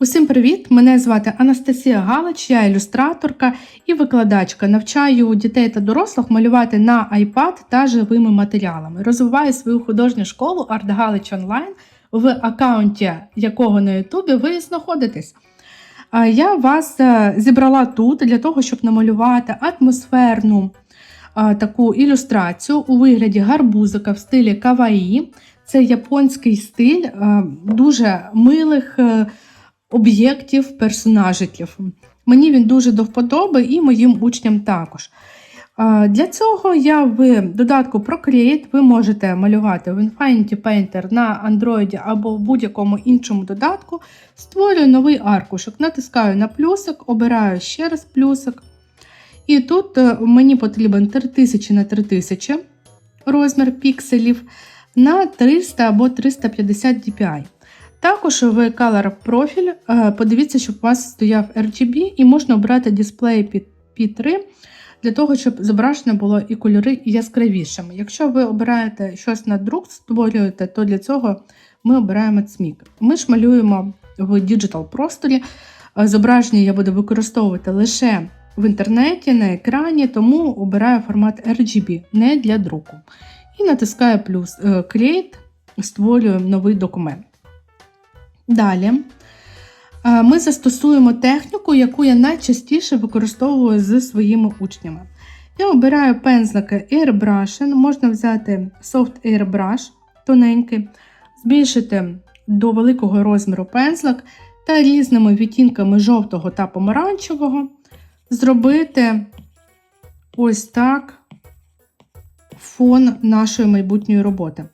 Усім привіт! Мене звати Анастасія Галич, я ілюстраторка і викладачка. Навчаю дітей та дорослих малювати на iPad та живими матеріалами. Розвиваю свою художню школу Art Галич Онлайн, в аккаунті якого на Ютубі ви знаходитесь. Я вас е, зібрала тут для того, щоб намалювати атмосферну таку ілюстрацію у вигляді гарбузика в стилі каваї. Це японський стиль дуже милих е, об'єктів, персонажиків. Мені він дуже до вподоби і моїм учням також. Для цього я в додатку Procreate ви можете малювати в Infinity Painter на Android або в будь-якому іншому додатку. Створюю новий аркушик, натискаю на плюсик, обираю ще раз плюсик. І тут е, мені потрібен 3000 на 3000 розмір пікселів на 300 або 350 dpi. Також в Color профіль е, подивіться, щоб у вас стояв RGB і можна обрати дисплей під P3 для того, щоб зображення було і кольори яскравішими. Якщо ви обираєте щось на друк, створюєте, то для цього ми обираємо цмік. Ми ж малюємо в діджитал просторі. Е, Зображення я буду використовувати лише в інтернеті, на екрані, тому обираю формат RGB, не для друку. І натискаю плюс е, Create, створюю новий документ. Далі е, ми застосуємо техніку, яку я найчастіше використовую з своїми учнями. Я обираю пензлики Airbrush, можна взяти Soft Airbrush тоненький, збільшити до великого розміру пензлик та різними відтінками жовтого та помаранчевого зробити ось так фон нашої майбутньої роботи.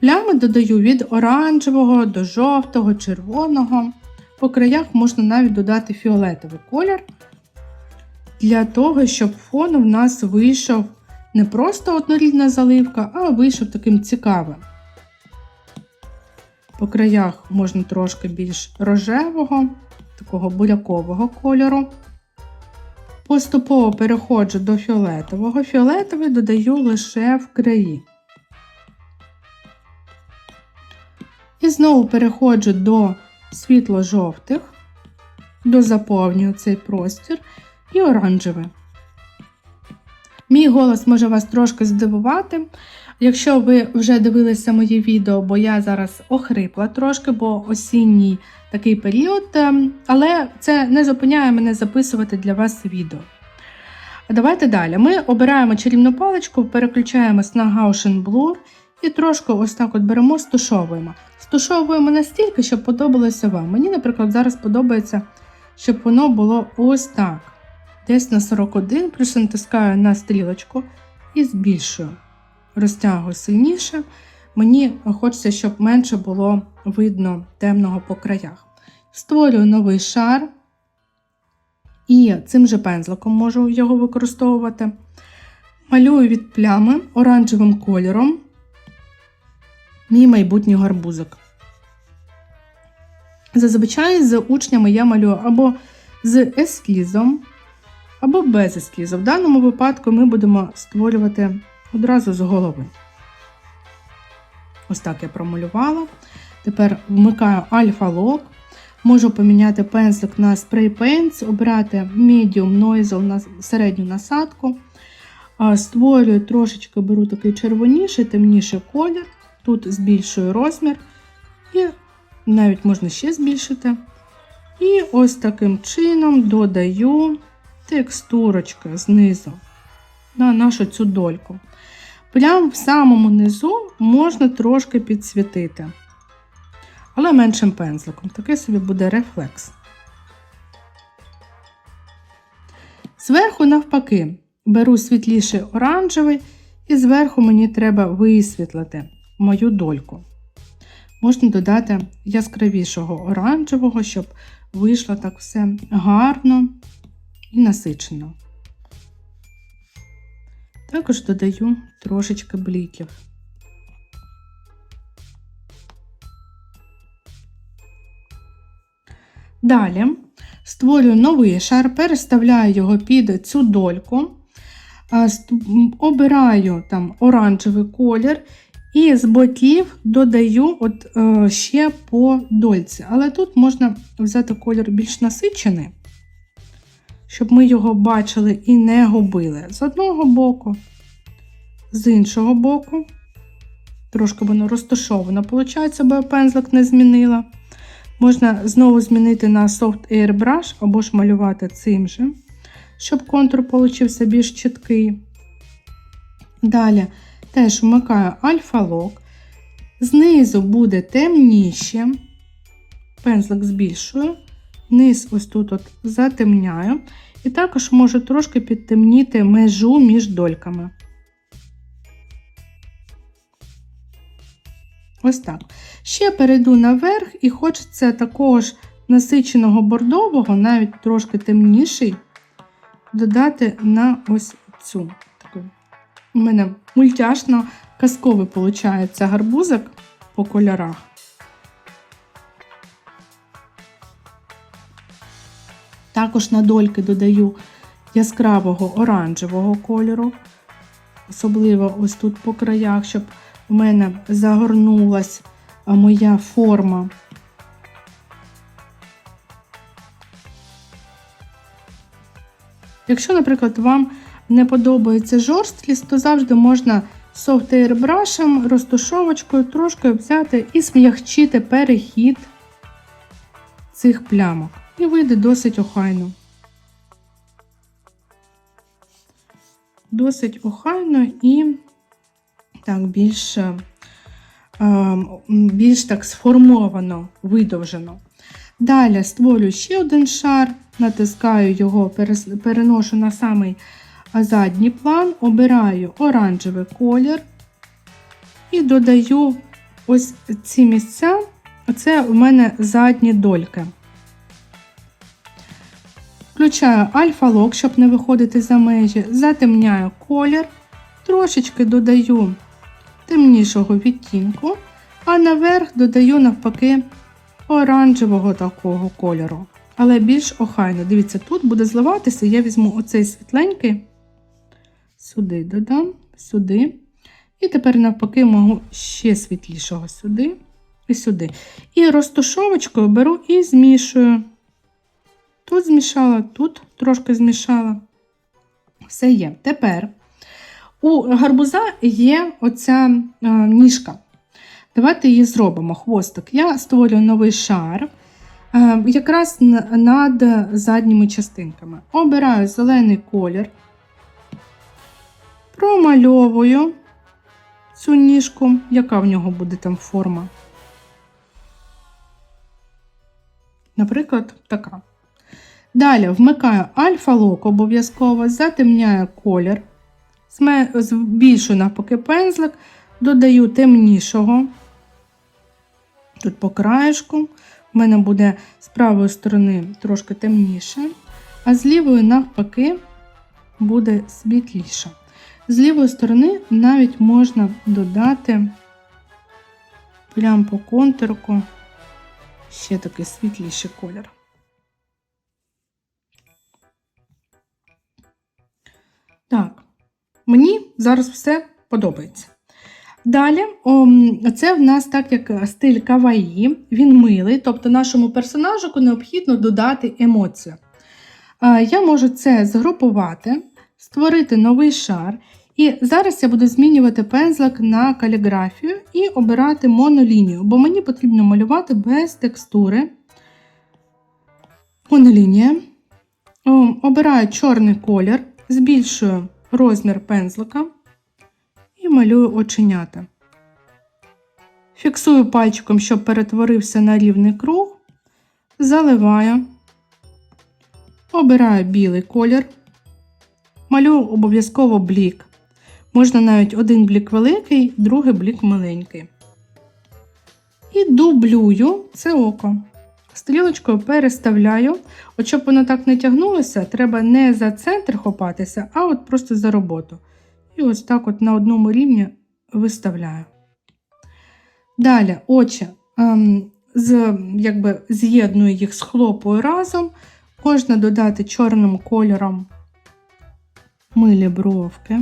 Плями додаю від оранжевого до жовтого, червоного. По краях можна навіть додати фіолетовий колір, для того, щоб фон у нас вийшов не просто однорідна заливка, а вийшов таким цікавим. По краях можна трошки більш рожевого, такого бурякового кольору. Поступово переходжу до фіолетового. Фіолетовий додаю лише в краї. І знову переходжу до світло-жовтих, дозаповнюю цей простір і оранжевий. Мій голос може вас трошки здивувати. Якщо ви вже дивилися моє відео, бо я зараз охрипла трошки, бо осінній такий період, ем, але це не зупиняє мене записувати для вас відео. Давайте далі. Ми обираємо чарівну паличку, переключаємось на Gaussian Blur і трошки ось так от беремо, стушовуємо. Стушовуємо настільки, щоб подобалося вам. Мені, наприклад, зараз подобається, щоб воно було ось так. Десь на 41, плюс натискаю на стрілочку і збільшую. Розтягую сильніше. Мені хочеться, щоб менше було видно темного по краях. Створюю новий шар. І цим же пензликом можу його використовувати. Малюю від плями оранжевим кольором мій майбутній гарбузик. Зазвичай з учнями я малюю або з ескізом, або без ескізу. В даному випадку ми будемо створювати одразу з голови. Ось так я промалювала. Тепер вмикаю альфа-лок. Можу поміняти пензлик на Spray Paints, обрати Medium Nozzle на середню насадку. Створюю трошечки беру такий червоніший, темніший колір. Тут збільшую розмір, і навіть можна ще збільшити. І ось таким чином додаю текстурочки знизу на нашу цю дольку. Прямо в самому низу можна трошки підсвітити, але меншим пензликом. Такий собі буде рефлекс. Зверху, навпаки, беру світліший оранжевий, і зверху мені треба висвітлити мою дольку. Можна додати яскравішого оранжевого, щоб вийшло так все гарно і насичено. Також додаю трошечки бліків. Далі створюю новий шар, переставляю його під цю дольку, обираю там оранжевий колір І з боків додаю от, е, ще по дольці. Але тут можна взяти колір більш насичений, щоб ми його бачили і не губили. З одного боку, з іншого боку. Трошки воно розташовано, виходить, бо я пензлик не змінила. Можна знову змінити на Soft Airbrush або ж малювати цим же, щоб контур получився більш чіткий. Далі теж вмикаю альфа-лок. Знизу буде темніше, пензлик збільшую, низ ось тут от затемняю. І також можу трошки підтемніти межу між дольками. Ось так. Ще перейду наверх, і хочеться такого ж насиченого бордового, навіть трошки темніший, додати на ось цю. У мене мультяшно казковий виходить гарбузик по кольорах. Також на дольки додаю яскравого оранжевого кольору, особливо ось тут по краях, щоб у мене загорнулась моя форма. Якщо, наприклад, вам не подобається жорсткість, то завжди можна soft airbrush, розтушовочкою трошки взяти і смягчити перехід цих плямок. І вийде досить охайно. Досить охайно і так більш, е, більш так сформовано, видовжено. Далі створюю ще один шар, натискаю його, переношу на самий задній план, обираю оранжевий колір і додаю ось ці місця. Оце у мене задні дольки. Включаю альфа-лок, щоб не виходити за межі, затемняю колір, трошечки додаю темнішого відтінку, а наверх додаю, навпаки, оранжевого такого кольору. Але більш охайно. Дивіться, тут буде зливатися, я візьму оцей світленький, сюди додам, сюди. І тепер, навпаки, можу ще світлішого сюди і сюди. І розтушовочкою беру і змішую. Тут змішала, тут трошки змішала. Все є. Тепер у гарбуза є оця а, ніжка. Давайте її зробимо хвостик. Я створюю новий шар а, якраз над задніми частинками. Обираю зелений колір, промальовую цю ніжку, яка в нього буде там форма. Наприклад, така. Далі вмикаю альфа-лок обов'язково, затемняю колір, збільшую навпаки пензлик, додаю темнішого. Тут по краєшку, в мене буде з правої сторони трошки темніше, а з лівої, навпаки, буде світліше. З лівої сторони навіть можна додати прямо по контурку ще такий світліший колір. Так, мені зараз все подобається. Далі, це в нас так як стиль каваї, він милий, тобто нашому персонажу необхідно додати емоцію. Я можу це згрупувати, створити новий шар. І зараз я буду змінювати пензлик на каліграфію і обирати монолінію, бо мені потрібно малювати без текстури. Монолінія. Обираю чорний колір збільшую розмір пензлика і малюю оченята. Фіксую пальчиком, щоб перетворився на рівний круг, заливаю, обираю білий колір, малюю обов'язково блік. Можна навіть один блік великий, другий блік маленький. І дублюю це око. Стрілочкою переставляю. От щоб воно так не тягнулося, треба не за центр хопатися, а от просто за роботу. І ось так от на одному рівні виставляю. Далі очі ем, з, якби, з'єдную їх з хлопою разом. Можна додати чорним кольором милі бровки.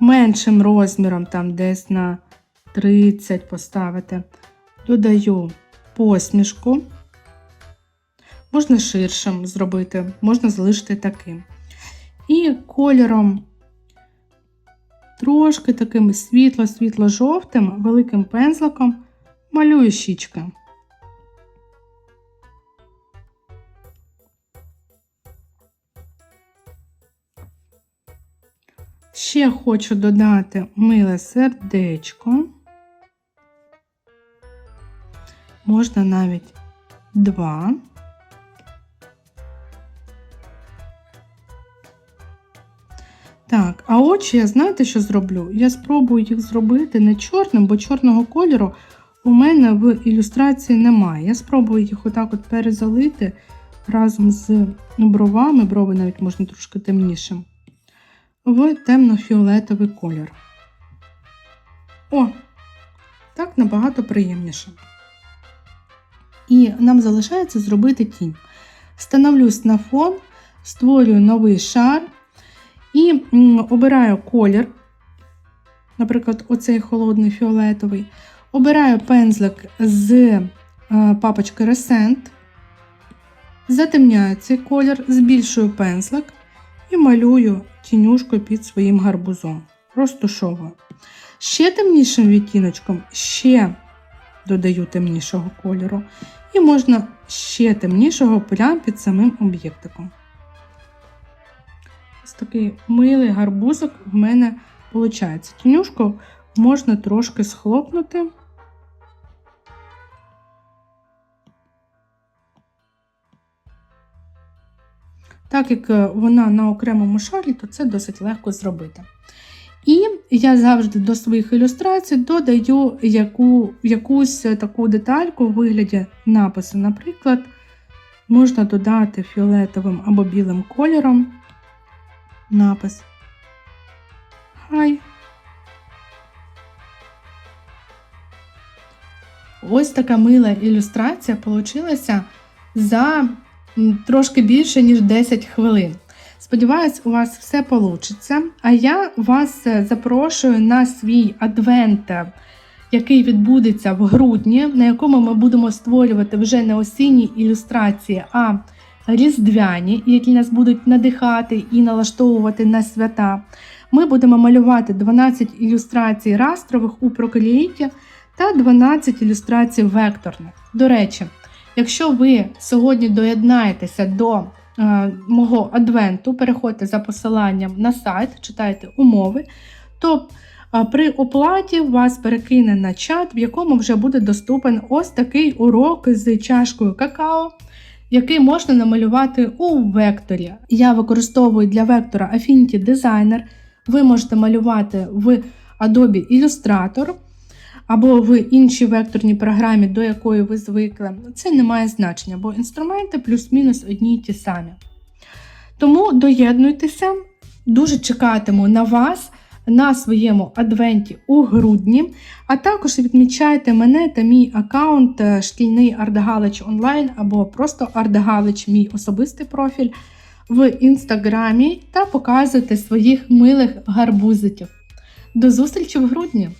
Меншим розміром, там десь на 30 поставити, додаю посмішку. Можна ширшим зробити, можна залишити таким. І кольором трошки таким світло-світло-жовтим, великим пензликом малюю щічки. Ще хочу додати миле сердечко. Можна навіть два. Так, а очі, я знаєте, що зроблю? Я спробую їх зробити не чорним, бо чорного кольору у мене в ілюстрації немає. Я спробую їх отак от перезалити разом з бровами, брови навіть можна трошки темнішим, в темно-фіолетовий колір. О, так набагато приємніше. І нам залишається зробити тінь. Становлюсь на фон, створюю новий шар. І обираю колір, наприклад, оцей холодний фіолетовий. Обираю пензлик з е, папочки Recent, затемняю цей колір, збільшую пензлик і малюю тінюшку під своїм гарбузом. Розтушовую. Ще темнішим відтіночком ще додаю темнішого кольору. І можна ще темнішого прямо під самим об'єктиком. Ось такий милий гарбузик в мене виходить. Тінюшку можна трошки схлопнути. Так як е, вона на окремому шарі, то це досить легко зробити. І я завжди до своїх ілюстрацій додаю яку, якусь таку детальку у вигляді напису. Наприклад, можна додати фіолетовим або білим кольором напис. Хай. Ось така мила ілюстрація получилася за трошки більше, ніж 10 хвилин. Сподіваюсь, у вас все вийде. А я вас е, запрошую на свій адвент, е, який відбудеться в грудні, на якому ми будемо створювати вже не осінні ілюстрації, а різдвяні, які нас будуть надихати і налаштовувати на свята. Ми будемо малювати 12 ілюстрацій растрових у проколіті та 12 ілюстрацій векторних. До речі, якщо ви сьогодні доєднаєтеся до е, мого адвенту, переходьте за посиланням на сайт, читайте умови, то е, при оплаті вас перекине на чат, в якому вже буде доступен ось такий урок з чашкою какао, який можна намалювати у векторі. Я використовую для вектора Affinity Designer. Ви можете малювати в Adobe Illustrator або в іншій векторній програмі, до якої ви звикли. Це не має значення, бо інструменти плюс-мінус одні й ті самі. Тому доєднуйтеся, дуже чекатиму на вас на своєму адвенті у грудні, а також відмічайте мене та мій аккаунт е, шкільний Ардгалич онлайн або просто Ардгалич, мій особистий профіль в інстаграмі та показуйте своїх милих гарбузиків. До зустрічі в грудні!